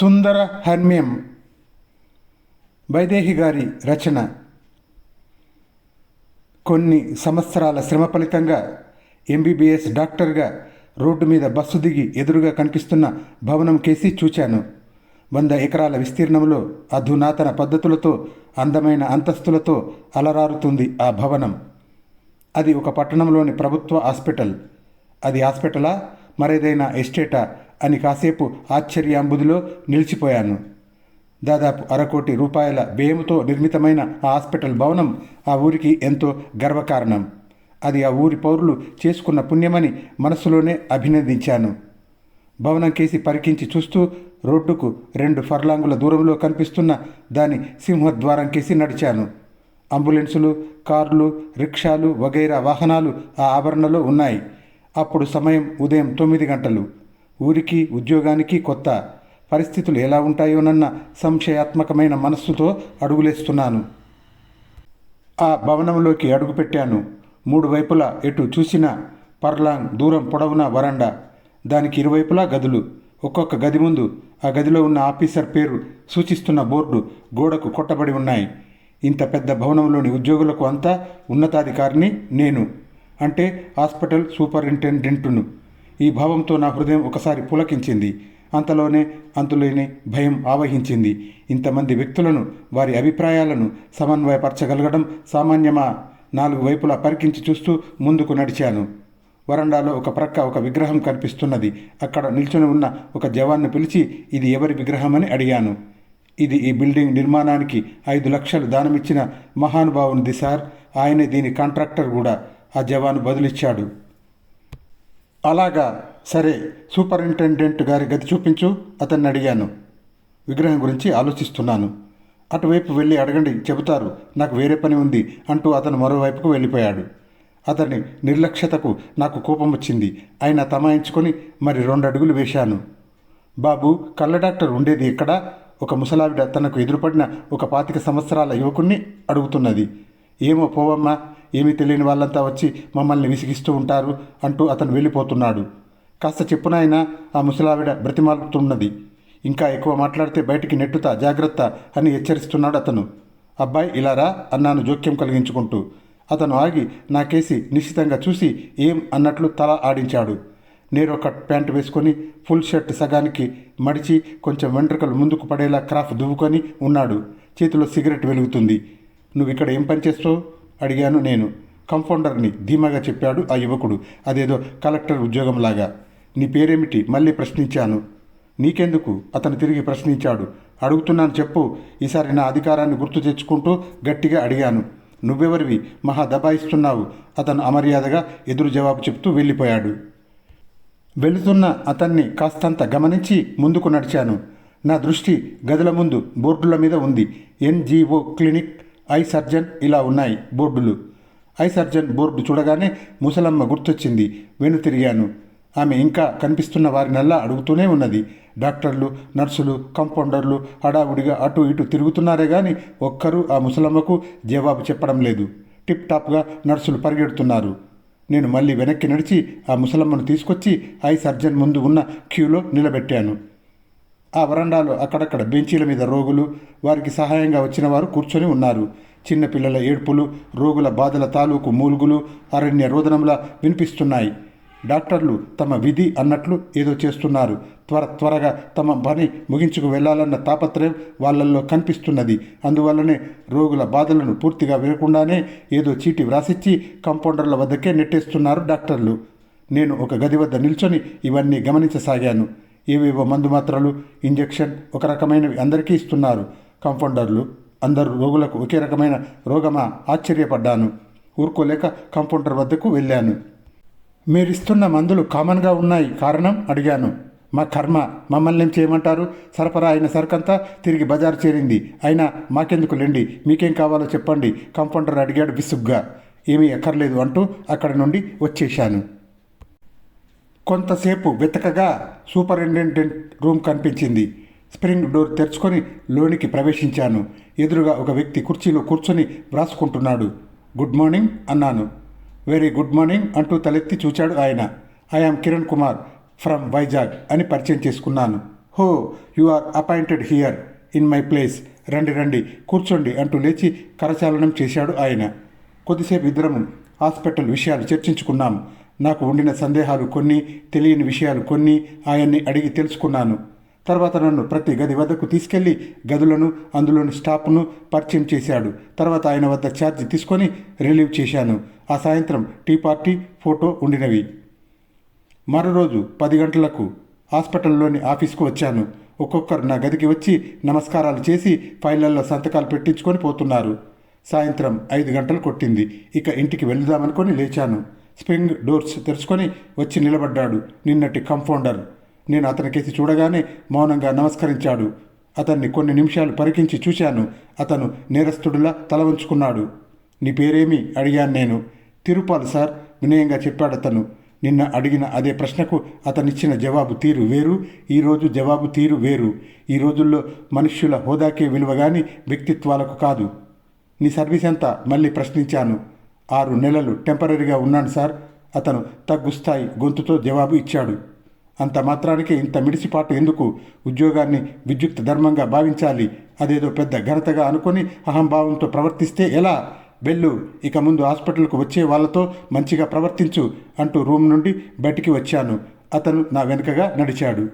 సుందర హర్మ్యం. వైదేహి గారి రచన. కొన్ని సంవత్సరాల శ్రమ ఫలితంగా ఎంబీబీఎస్ డాక్టర్గా రోడ్డు మీద బస్సు దిగి ఎదురుగా కనిపిస్తున్న భవనం కేసి చూచాను. వంద ఎకరాల విస్తీర్ణంలో అధునాతన పద్ధతులతో అందమైన అంతస్తులతో అలరారుతుంది ఆ భవనం. అది ఒక పట్టణంలోని ప్రభుత్వ హాస్పిటల్. అది హాస్పిటలా? మరేదైనా ఎస్టేటా? అని కాసేపు ఆశ్చర్యాంబుదిలో నిలిచిపోయాను. దాదాపు అరకోటి రూపాయల వ్యయంతో నిర్మితమైన ఆ హాస్పిటల్ భవనం ఆ ఊరికి ఎంతో గర్వకారణం. అది ఆ ఊరి పౌరులు చేసుకున్న పుణ్యమని మనసులోనే అభినందించాను. భవనం కేసి పరికించి చూస్తూ రోడ్డుకు రెండు ఫర్లాంగుల దూరంలో కనిపిస్తున్న దాని సింహద్వారం కేసి నడిచాను. అంబులెన్సులు కార్లు రిక్షాలు వగైరా వాహనాలు ఆ ఆవరణలో ఉన్నాయి. అప్పుడు సమయం ఉదయం తొమ్మిది గంటలు. ఊరికి ఉద్యోగానికి కొత్త పరిస్థితులు ఎలా ఉంటాయోనన్న సంశయాత్మకమైన మనస్సుతో అడుగులేస్తున్నాను. ఆ భవనంలోకి అడుగుపెట్టాను. మూడు వైపులా ఎటు చూసినా పర్లాంగ్ దూరం పొడవున వరండా. దానికి ఇరువైపులా గదులు. ఒక్కొక్క గది ముందు ఆ గదిలో ఉన్న ఆఫీసర్ పేరు సూచిస్తున్న బోర్డు గోడకు కొట్టబడి ఉన్నాయి. ఇంత పెద్ద భవనంలోని ఉద్యోగులకు అంతా ఉన్నతాధికారిని నేను. అంటే హాస్పిటల్ సూపరింటెండెంటును. ఈ భావంతో నా హృదయం ఒకసారి పులకించింది. అంతలోనే అంతులేని భయం ఆవహించింది. ఇంతమంది వ్యక్తులను వారి అభిప్రాయాలను సమన్వయపరచగలగడం సామాన్యమా? నాలుగు వైపులా పరికించి చూస్తూ ముందుకు నడిచాను. వరండాలో ఒక ప్రక్క ఒక విగ్రహం కనిపిస్తున్నది. అక్కడ నిల్చొని ఉన్న ఒక జవాన్ను పిలిచి ఇది ఎవరి విగ్రహమని అడిగాను. ఇది ఈ బిల్డింగ్ నిర్మాణానికి ఐదు లక్షలు దానమిచ్చిన మహానుభావునిది సార్. ఆయనే దీని కాంట్రాక్టర్ కూడా. ఆ జవాను బదులిచ్చాడు. అలాగా. సరే సూపరింటెండెంట్ గారి గది చూపించు అతన్ని అడిగాను. విగ్రహం గురించి ఆలోచిస్తున్నాను. అటువైపు వెళ్ళి అడగండి చెబుతారు నాకు వేరే పని ఉంది అంటూ అతను మరోవైపుకు వెళ్ళిపోయాడు. అతని నిర్లక్ష్యతకు నాకు కోపం వచ్చింది. ఆయన తమాయించుకొని మరి రెండు అడుగులు వేశాను. బాబు కళ్ళ డాక్టర్ ఉండేది ఎక్కడ? ఒక ముసలావిడ తనకు ఎదురుపడిన ఒక పాతిక సంవత్సరాల యువకుణ్ణి అడుగుతున్నది. ఏమో పోవమ్మా ఏమీ తెలియని వాళ్ళంతా వచ్చి మమ్మల్ని విసిగిస్తూ ఉంటారు అంటూ అతను వెళ్ళిపోతున్నాడు. కాస్త చెప్పునైనా ఆ ముసలావిడ బ్రతిమాలుతున్నది. ఇంకా ఎక్కువ మాట్లాడితే బయటికి నెట్టుతా జాగ్రత్త అని హెచ్చరిస్తున్నాడు అతను. అబ్బాయి ఇలారా? అన్నాను జోక్యం కలిగించుకుంటూ. అతను ఆగి నాకేసి నిశ్చితంగా చూసి ఏం అన్నట్లు తల ఆడించాడు. నేరో కట్ ప్యాంట్ వేసుకొని ఫుల్ షర్ట్ సగానికి మడిచి కొంచెం వెంట్రుకలు ముందుకు పడేలా క్రాఫ్ దువ్వుకొని ఉన్నాడు. చేతిలో సిగరెట్ వెలుగుతుంది. నువ్వు ఇక్కడ ఏం పని చేస్తావు? అడిగాను నేను. కంఫౌండర్ని ధీమాగా చెప్పాడు ఆ యువకుడు. అదేదో కలెక్టర్ ఉద్యోగంలాగా. నీ పేరేమిటి? మళ్ళీ ప్రశ్నించాను. నీకెందుకు? అతను తిరిగి ప్రశ్నించాడు. అడుగుతున్నాను చెప్పు. ఈసారి నా అధికారాన్ని గుర్తు తెచ్చుకుంటూ గట్టిగా అడిగాను. నువ్వెవరివి? మహా దబాయిస్తున్నావు. అతను అమర్యాదగా ఎదురు జవాబు చెప్తూ వెళ్ళిపోయాడు. వెళుతున్న అతన్ని కాస్తంత గమనించి ముందుకు నడిచాను. నా దృష్టి గదుల ముందు బోర్డుల మీద ఉంది. ఎన్జిఓ క్లినిక్ ఐ సర్జన్ ఇలా ఉన్నాయి బోర్డులు. ఐ సర్జన్ బోర్డు చూడగానే ముసలమ్మ గుర్తొచ్చింది. వెను తిరిగాను. ఆమె ఇంకా కనిపిస్తున్న వారినల్లా అడుగుతూనే ఉన్నది. డాక్టర్లు నర్సులు కంపౌండర్లు హడావుడిగా అటు ఇటు తిరుగుతున్నారే కానీ ఒక్కరూ ఆ ముసలమ్మకు జవాబు చెప్పడం లేదు. టిప్ టాప్గా నర్సులు పరిగెడుతున్నారు. నేను మళ్ళీ వెనక్కి నడిచి ఆ ముసలమ్మను తీసుకొచ్చి ఐ సర్జన్ ముందు ఉన్న క్యూలో నిలబెట్టాను. ఆ వరండాలో అక్కడక్కడ బెంచీల మీద రోగులు వారికి సహాయంగా వచ్చిన వారు కూర్చొని ఉన్నారు. చిన్నపిల్లల ఏడ్పులు రోగుల బాధల తాలూకు మూలుగులు అరణ్య రోదనంలా వినిపిస్తున్నాయి. డాక్టర్లు తమ విధి అన్నట్లు ఏదో చేస్తున్నారు. త్వర త్వరగా తమ పని ముగించుకు వెళ్ళాలన్న తాపత్రయం వాళ్ళల్లో కనిపిస్తున్నది. అందువల్లనే రోగుల బాధలను పూర్తిగా వినకుండానే ఏదో చీటి వ్రాసిచ్చి కంపౌండర్ల వద్దకే నెట్టేస్తున్నారు డాక్టర్లు. నేను ఒక గది వద్ద నిల్చొని ఇవన్నీ గమనించసాగాను. ఏవేవో మందు మాత్రలు ఇంజెక్షన్ ఒక రకమైనవి అందరికీ ఇస్తున్నారు. కంపౌండర్లు అందరు రోగులకు ఒకే రకమైన రోగమా? ఆశ్చర్యపడ్డాను. ఊరుకోలేక కంపౌండర్ వద్దకు వెళ్ళాను. మీరిస్తున్న మందులు కామన్గా ఉన్నాయి కారణం? అడిగాను. మా కర్మ మమ్మల్ని చేయమంటారు? సరఫరా అయిన సరుకంతా తిరిగి బజారు చేరింది. అయినా మాకెందుకు లెండి? మీకేం కావాలో చెప్పండి. కంపౌండర్ అడిగాడు విసుగ్గా. ఏమీ ఎక్కర్లేదు అంటూ అక్కడి నుండి వచ్చేశాను. కొంతసేపు వెతకగా సూపరింటెండెంట్ రూమ్ కనిపించింది. స్ప్రింగ్ డోర్ తెరుచుకొని లోనికి ప్రవేశించాను. ఎదురుగా ఒక వ్యక్తి కుర్చీలో కూర్చొని వ్రాసుకుంటున్నాడు. గుడ్ మార్నింగ్ అన్నాను. వెరీ గుడ్ మార్నింగ్ అంటూ తలెత్తి చూచాడు ఆయన. I am Kiran Kumar from Vizag అని పరిచయం చేసుకున్నాను. హో you are appointed here in my place. రండి రండి కూర్చోండి అంటూ లేచి కరచాలనం చేశాడు ఆయన. కొద్దిసేపు ఇద్దరం హాస్పిటల్ విషయాలు చర్చించుకున్నాము. నాకు ఉండిన సందేహాలు కొన్ని తెలియని విషయాలు కొన్ని ఆయన్ని అడిగి తెలుసుకున్నాను. తర్వాత నన్ను ప్రతి గది వద్దకు తీసుకెళ్ళి గదులను అందులోని స్టాఫ్ను పరిచయం చేశాడు. తర్వాత ఆయన వద్ద ఛార్జ్ తీసుకొని రిలీవ్ చేశాను. ఆ సాయంత్రం టీ పార్టీ ఫోటో ఉండినవి. మరో రోజు పది గంటలకు హాస్పిటల్లోని ఆఫీస్కు వచ్చాను. ఒక్కొక్కరు నా గదికి వచ్చి నమస్కారాలు చేసి ఫైళ్ళలో సంతకాలు పెట్టించుకొని పోతున్నారు. సాయంత్రం ఐదు గంటలు కొట్టింది. ఇక ఇంటికి వెళ్దామనుకొని లేచాను. స్ప్రింగ్ డోర్స్ తెరుచుకొని వచ్చి నిలబడ్డాడు నిన్నటి కంఫౌండర్. నేను అతనికేసి చూడగానే మౌనంగా నమస్కరించాడు. అతన్ని కొన్ని నిమిషాలు పరికించి చూశాను. అతను నేరస్తుడిలా తల వంచుకున్నాడు. నీ పేరేమి? అడిగాను నేను. తిరుపాలు సార్ వినయంగా చెప్పాడు అతను. నిన్న అడిగిన అదే ప్రశ్నకు అతనిచ్చిన జవాబు తీరు వేరు ఈరోజు జవాబు తీరు వేరు. ఈ రోజుల్లో మనుష్యుల హోదాకే విలువ కానీ వ్యక్తిత్వాలకు కాదు. నీ సర్వీస్ ఎంత మళ్ళీ ప్రశ్నించాను. ఆరు నెలలు టెంపరీగా ఉన్నాను సార్. అతను తగ్గుస్థాయి గొంతుతో జవాబు ఇచ్చాడు. అంత మాత్రానికి ఇంత మిడిసిపాటు ఎందుకు ఉద్యోగాన్ని విద్యుక్త ధర్మంగా భావించాలి? అదేదో పెద్ద ఘనతగా అనుకొని అహంభావంతో ప్రవర్తిస్తే ఎలా? వెళ్ళు ఇక ముందు హాస్పిటల్కు వచ్చే వాళ్ళతో మంచిగా ప్రవర్తించు అంటూ రూమ్ నుండి బయటికి వచ్చాను. అతను నా వెనుకగా నడిచాడు.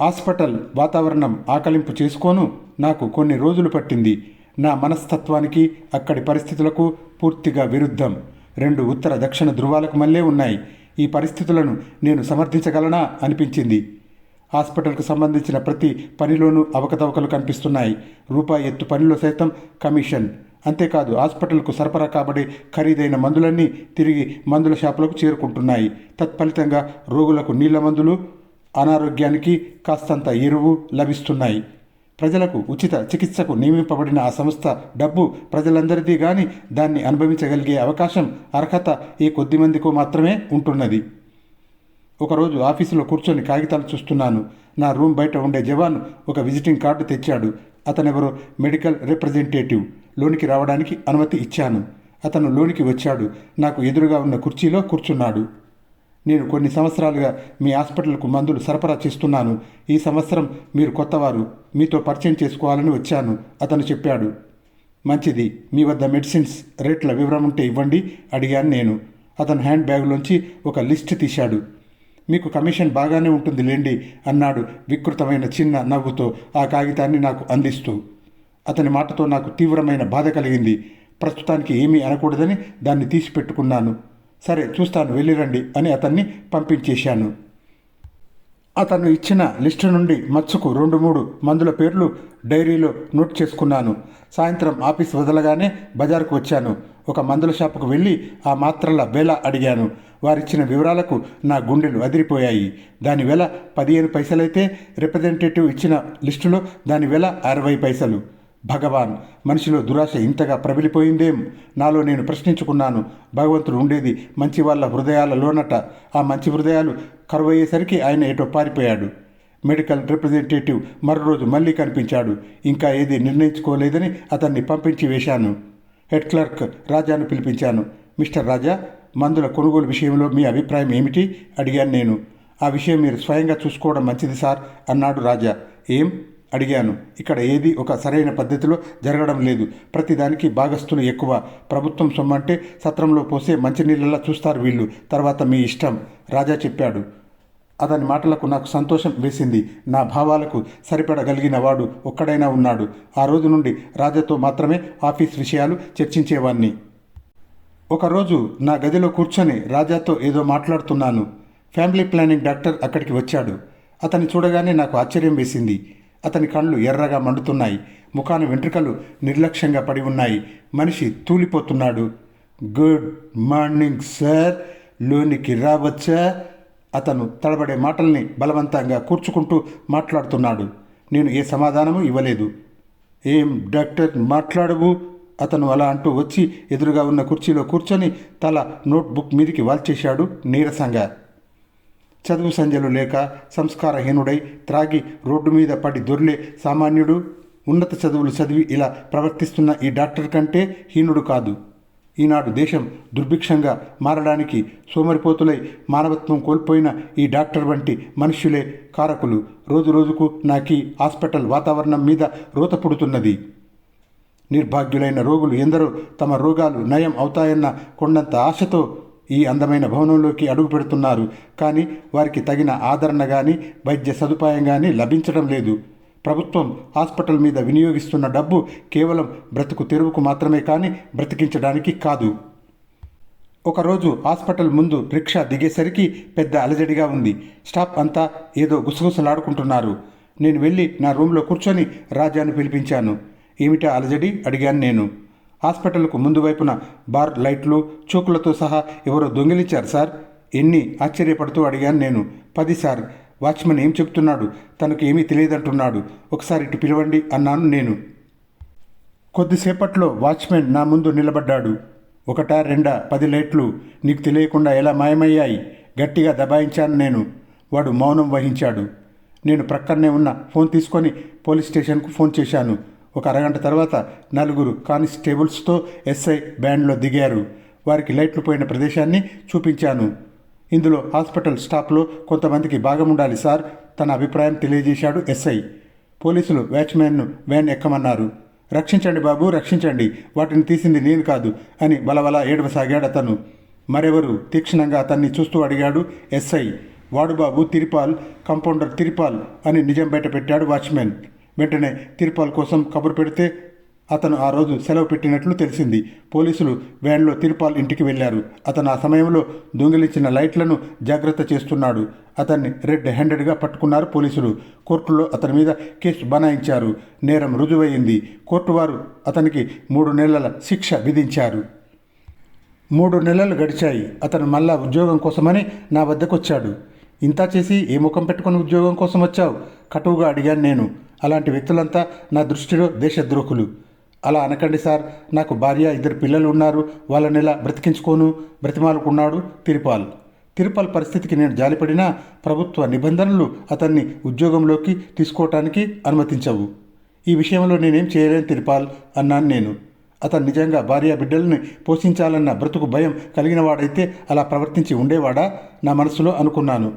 హాస్పిటల్ వాతావరణం ఆకలింపు చేసుకోను. నాకు కొన్ని రోజులు పట్టింది. నా మనస్తత్వానికి అక్కడి పరిస్థితులకు పూర్తిగా విరుద్ధం. రెండు ఉత్తర దక్షిణ ధృవాలకు మళ్ళీ ఉన్నాయి. ఈ పరిస్థితులను నేను సమర్థించగలనా అనిపించింది. హాస్పిటల్కు సంబంధించిన ప్రతి పనిలోనూ అవకతవకలు కనిపిస్తున్నాయి. రూపాయి ఎత్తు పనిలో సైతం కమిషన్. అంతేకాదు హాస్పిటల్కు సరఫరా కాబడే ఖరీదైన మందులన్నీ తిరిగి మందుల షాపులకు చేరుకుంటున్నాయి. తత్ఫలితంగా రోగులకు నీళ్ళ మందులు అనారోగ్యానికి కాస్తంత ఎరువు లభిస్తున్నాయి. ప్రజలకు ఉచిత చికిత్సకు నియమింపబడిన ఆ సంస్థ డబ్బు ప్రజలందరిది కానీ దాన్ని అనుభవించగలిగే అవకాశం అర్హత ఈ కొద్ది మందికి మాత్రమే ఉంటున్నది. ఒకరోజు ఆఫీసులో కూర్చొని కాగితాలు చూస్తున్నాను. నా రూమ్ బయట ఉండే జవాన్ ఒక విజిటింగ్ కార్డు తెచ్చాడు. అతనెవరో మెడికల్ రిప్రజెంటేటివ్. లోనికి రావడానికి అనుమతి ఇచ్చాను. అతను లోనికి వచ్చాడు. నాకు ఎదురుగా ఉన్న కుర్చీలో కూర్చున్నాడు. నేను కొన్ని సంవత్సరాలుగా మీ హాస్పిటల్కు మందులు సరఫరా చేస్తున్నాను. ఈ సంవత్సరం మీరు కొత్తవారు మీతో పరిచయం చేసుకోవాలని వచ్చాను అతను చెప్పాడు. మంచిది. మీ వద్ద మెడిసిన్స్ రేట్ల వివరం ఉంటే ఇవ్వండి అడిగాను నేను. అతను హ్యాండ్ బ్యాగ్లోంచి ఒక లిస్ట్ తీశాడు. మీకు కమిషన్ బాగానే ఉంటుంది లేండి అన్నాడు వికృతమైన చిన్న నవ్వుతో ఆ కాగితాన్ని నాకు అందిస్తూ. అతని మాటతో నాకు తీవ్రమైన బాధ కలిగింది. ప్రస్తుతానికి ఏమీ అనకూడదని దాన్ని తీసిపెట్టుకున్నాను. సరే చూస్తాను వెళ్ళిరండి అని అతన్ని పంపించేశాను. అతను ఇచ్చిన లిస్టు నుండి మచ్చుకు రెండు మూడు మందుల పేర్లు డైరీలో నోట్ చేసుకున్నాను. సాయంత్రం ఆఫీస్ వదలగానే బజార్కు వచ్చాను. ఒక మందుల షాపుకు వెళ్ళి ఆ మాత్రల వేల అడిగాను. వారిచ్చిన వివరాలకు నా గుండెలు అదిరిపోయాయి. దాని వెల పదిహేను పైసలైతే రిప్రజెంటేటివ్ ఇచ్చిన లిస్టులో దాని వెల అరవై పైసలు. భగవాన్ మనిషిలో దురాశ ఇంతగా ప్రబలిపోయిందేం? నాలో నేను ప్రశ్నించుకున్నాను. భగవంతుడు ఉండేది మంచి వాళ్ళ హృదయాలలోనట ఆ మంచి హృదయాలు కరువయ్యేసరికి ఆయన ఏటో పారిపోయాడు. మెడికల్ రిప్రజెంటేటివ్ మరో రోజు మళ్ళీ కనిపించాడు. ఇంకా ఏది నిర్ణయించుకోలేదని అతన్ని పంపించి వేశాను. హెడ్ క్లర్క్ రాజాను పిలిపించాను. మిస్టర్ రాజా మందుల కొనుగోలు విషయంలో మీ అభిప్రాయం ఏమిటి? అడిగాను నేను. ఆ విషయం మీరు స్వయంగా చూసుకోవడం మంచిది సార్ అన్నాడు రాజా. ఏం? అడిగాను. ఇక్కడ ఏది ఒక సరైన పద్ధతిలో జరగడం లేదు. ప్రతిదానికి భాగస్థులు ఎక్కువ. ప్రభుత్వం సొమ్మంటే సత్రంలో పోసే మంచినీళ్ళలా చూస్తారు వీళ్ళు. తర్వాత మీ ఇష్టం. రాజా చెప్పాడు. అతని మాటలకు నాకు సంతోషం వేసింది. నా భావాలకు సరిపడగలిగిన వాడు ఒక్కడైనా ఉన్నాడు. ఆ రోజు నుండి రాజాతో మాత్రమే ఆఫీస్ విషయాలు చర్చించేవాణ్ణి. ఒకరోజు నా గదిలో కూర్చొని రాజాతో ఏదో మాట్లాడుతున్నాను. ఫ్యామిలీ ప్లానింగ్ డాక్టర్ అక్కడికి వచ్చాడు. అతన్ని చూడగానే నాకు ఆశ్చర్యం వేసింది. అతని కళ్ళు ఎర్రగా మండుతున్నాయి. ముఖాన వెంట్రుకలు నిర్లక్ష్యంగా పడి ఉన్నాయి. మనిషి తూలిపోతున్నాడు. Good morning sir. లోనికి రావచ్చా? అతను తడబడే మాటల్ని బలవంతంగా కూర్చుకుంటూ మాట్లాడుతున్నాడు. నేను ఏ సమాధానము ఇవ్వలేదు. ఏం డాక్టర్ మాట్లాడవు? అతను అలా అంటూ వచ్చి ఎదురుగా ఉన్న కుర్చీలో కూర్చొని తల నోట్బుక్ మీదికి వాల్చేశాడు నీరసంగా. చదువు సంధ్యలు లేక సంస్కారహీనుడై త్రాగి రోడ్డు మీద పడి దొర్లే సామాన్యుడు ఉన్నత చదువులు చదివి ఇలా ప్రవర్తిస్తున్న ఈ డాక్టర్ కంటే హీనుడు కాదు. ఈనాడు దేశం దుర్భిక్షంగా మారడానికి సోమరిపోతులై మానవత్వం కోల్పోయిన ఈ డాక్టర్ వంటి మనుష్యులే కారకులు. రోజు రోజుకు నాకీ హాస్పిటల్ వాతావరణం మీద రోత పుడుతున్నది నిర్భాగ్యులైన రోగులు ఎందరో తమ రోగాలు నయం అవుతాయన్న కొండంత ఆశతో ఈ అందమైన భవనంలోకి అడుగు పెడుతున్నారు. కానీ వారికి తగిన ఆదరణ కానీ వైద్య సదుపాయం కానీ లభించడం లేదు. ప్రభుత్వం హాస్పిటల్ మీద వినియోగిస్తున్న డబ్బు కేవలం బ్రతుకు తెరువుకు మాత్రమే కానీ బ్రతికించడానికి కాదు. ఒకరోజు హాస్పిటల్ ముందు రిక్షా దిగేసరికి పెద్ద అలజడిగా ఉంది. స్టాఫ్ అంతా ఏదో గుసగుసలాడుకుంటున్నారు. నేను వెళ్ళి నా రూమ్లో కూర్చొని రాజాను పిలిపించాను. ఏమిటా అలజడి? అడిగాను నేను. హాస్పిటల్కు ముందు వైపున బార్ లైట్లు చూకులతో సహా ఎవరో దొంగిలించారు సార్. ఎన్ని ఆశ్చర్యపడుతూ అడిగాను నేను. పది సార్. వాచ్మెన్ ఏం చెప్తున్నాడు తనకు ఏమీ తెలియదంటున్నాడు. ఒకసారి ఇటు పిలవండి అన్నాను నేను. కొద్దిసేపట్లో వాచ్మెన్ నా ముందు నిలబడ్డాడు. ఒకటా రెండా పది లైట్లు నీకు తెలియకుండా ఎలా మాయమయ్యాయి? గట్టిగా దబాయించాను నేను. వాడు మౌనం వహించాడు. నేను ప్రక్కనే ఉన్న ఫోన్ తీసుకొని పోలీస్ స్టేషన్కు ఫోన్ చేశాను. ఒక అరగంట తర్వాత నలుగురు కానిస్టేబుల్స్తో ఎస్ఐ బ్యాండ్లో దిగారు. వారికి లైట్లు పోయిన ప్రదేశాన్ని చూపించాను. ఇందులో హాస్పిటల్ స్టాఫ్లో కొంతమందికి భాగం ఉండాలి సార్ తన అభిప్రాయం తెలియజేశాడు ఎస్ఐ. పోలీసులు వాచ్మ్యాన్ను వ్యాన్ ఎక్కమన్నారు. రక్షించండి బాబు రక్షించండి వాటిని తీసింది నేను కాదు అని బలబల ఏడవసాగాడు అతను. మరెవరు తీక్షణంగా అతన్ని చూస్తూ అడిగాడు ఎస్ఐ. వాడు బాబు కంపౌండర్ తిరిపాల్ అని నిజం బయట పెట్టాడు వాచ్మెన్ వెంటనే తిరుపాల్ కోసం కబురు పెడితే అతను ఆ రోజు సెలవు పెట్టినట్లు తెలిసింది. పోలీసులు వ్యాన్లో తిరుపాల్ ఇంటికి వెళ్ళారు అతను ఆ సమయంలో దొంగిలించిన లైట్లను జాగ్రత్త చేస్తున్నాడు. అతన్ని రెడ్ హ్యాండెడ్గా పట్టుకున్నారు పోలీసులు. కోర్టులో అతని మీద కేసు బనాయించారు. నేరం రుజువైంది కోర్టు వారు అతనికి మూడు నెలల శిక్ష విధించారు. మూడు నెలలు గడిచాయి. అతను మళ్ళా ఉద్యోగం కోసమని నా వద్దకు వచ్చాడు ఇంత చేసి ఏ ముఖం పెట్టుకుని ఉద్యోగం కోసం వచ్చావు? కటువుగా అడిగాను నేను. అలాంటి వ్యక్తులంతా నా దృష్టిలో దేశద్రోహులు. అలా అనకండి సార్ నాకు భార్య ఇద్దరు పిల్లలు ఉన్నారు. వాళ్ళని ఎలా బ్రతికించుకోను బ్రతిమాలకున్నాడు తిరుపాల్. తిరుపాల్ పరిస్థితికి నేను జాలిపడినా ప్రభుత్వ నిబంధనలు అతన్ని ఉద్యోగంలోకి తీసుకోవటానికి అనుమతించవు. ఈ విషయంలో నేనేం చేయలేను తిరుపాల్ అన్నాను నేను. అతను నిజంగా భార్య బిడ్డల్ని పోషించాలన్న బ్రతుకు భయం కలిగినవాడైతే అలా ప్రవర్తించి ఉండేవాడా? నా మనసులో అనుకున్నాను.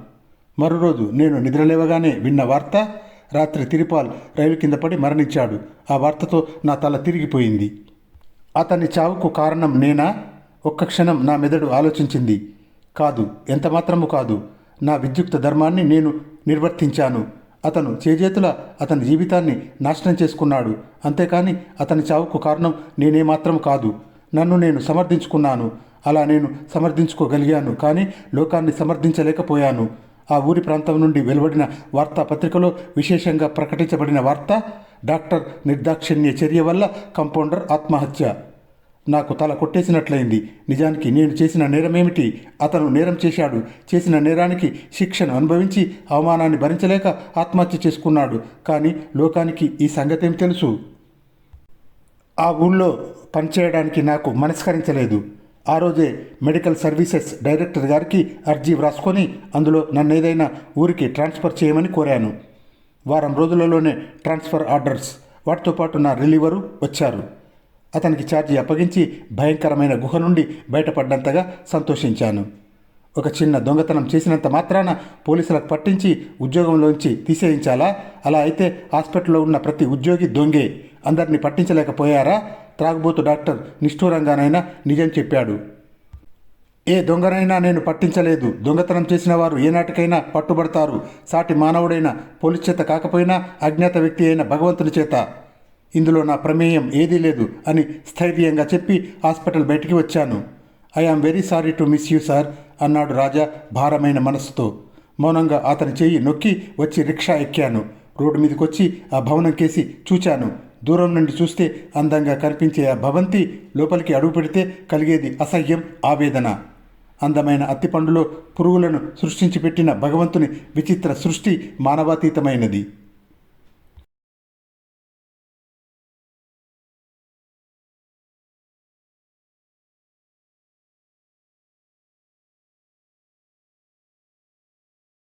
మరో రోజు నేను నిద్రలేవగానే విన్న వార్త రాత్రి తిరుపాల్ రైలు కింద పడి మరణించాడు. ఆ వార్తతో నా తల తిరిగిపోయింది. అతని చావుకు కారణం నేనా? ఒక్క క్షణం నా మెదడు ఆలోచించింది. కాదు ఎంత మాత్రము కాదు. నా విద్యుక్త ధర్మాన్ని నేను నిర్వర్తించాను. అతను చేజేతుల అతని జీవితాన్ని నాశనం చేసుకున్నాడు. అంతేకాని అతని చావుకు కారణం నేనేమాత్రం కాదు. నన్ను నేను సమర్థించుకున్నాను. అలా నేను సమర్థించుకోగలిగాను కానీ లోకాన్ని సమర్థించలేకపోయాను. ఆ ఊరి ప్రాంతం నుండి వెలువడిన వార్తాపత్రికలో విశేషంగా ప్రకటించబడిన వార్త డాక్టర్ నిర్దాక్షిణ్య చర్య వల్ల కంపౌండర్ ఆత్మహత్య. నాకు తల కొట్టేసినట్లయింది. నిజానికి నేను చేసిన నేరమేమిటి అతను నేరం చేశాడు. చేసిన నేరానికి శిక్షను అనుభవించి అవమానాన్ని భరించలేక ఆత్మహత్య చేసుకున్నాడు. కానీ లోకానికి ఈ సంగతేం తెలుసు? ఆ ఊళ్ళో పనిచేయడానికి నాకు మనస్కరించలేదు. ఆ రోజే మెడికల్ సర్వీసెస్ డైరెక్టర్ గారికి అర్జీ వ్రాసుకొని అందులో నన్ను ఏదైనా ఊరికి ట్రాన్స్ఫర్ చేయమని కోరాను. వారం రోజులలోనే ట్రాన్స్ఫర్ ఆర్డర్స్. వాటితో పాటు నా రిలీవరు వచ్చారు. అతనికి ఛార్జీ అప్పగించి భయంకరమైన గుహ నుండి బయటపడ్డంతగా సంతోషించాను. ఒక చిన్న దొంగతనం చేసినంత మాత్రాన పోలీసులకు పట్టించి ఉద్యోగంలోంచి తీసేయించాలా? అలా అయితే హాస్పిటల్లో ఉన్న ప్రతి ఉద్యోగి దొంగే. అందరిని పట్టించలేకపోయారా? త్రాగుబోతు డాక్టర్ నిష్ఠూరంగానైనా నిజం చెప్పాడు. ఏ దొంగనైనా నేను పట్టించలేదు. దొంగతనం చేసిన వారు ఏనాటికైనా పట్టుబడతారు. సాటి మానవుడైన పోలీస్ చేత కాకపోయినా అజ్ఞాత వ్యక్తి అయిన భగవంతుని చేత. ఇందులో నా ప్రమేయం ఏదీ లేదు అని స్థైర్యంగా చెప్పి హాస్పిటల్ బయటికి వచ్చాను. I very sorry to miss you sir అన్నాడు రాజా భారమైన మనస్సుతో మౌనంగా అతని చేయి నొక్కి వచ్చి రిక్షా ఎక్కాను. రోడ్డు మీదకొచ్చి ఆ భవనం కేసి చూచాను. దూరం నుండి చూస్తే అందంగా కనిపించే ఆ భవంతి లోపలికి అడుగు పెడితే కలిగేది అసహ్యం ఆవేదన. అందమైన అత్తిపండులో పురుగులను సృష్టించి పెట్టిన భగవంతుని విచిత్ర సృష్టి మానవాతీతమైనది.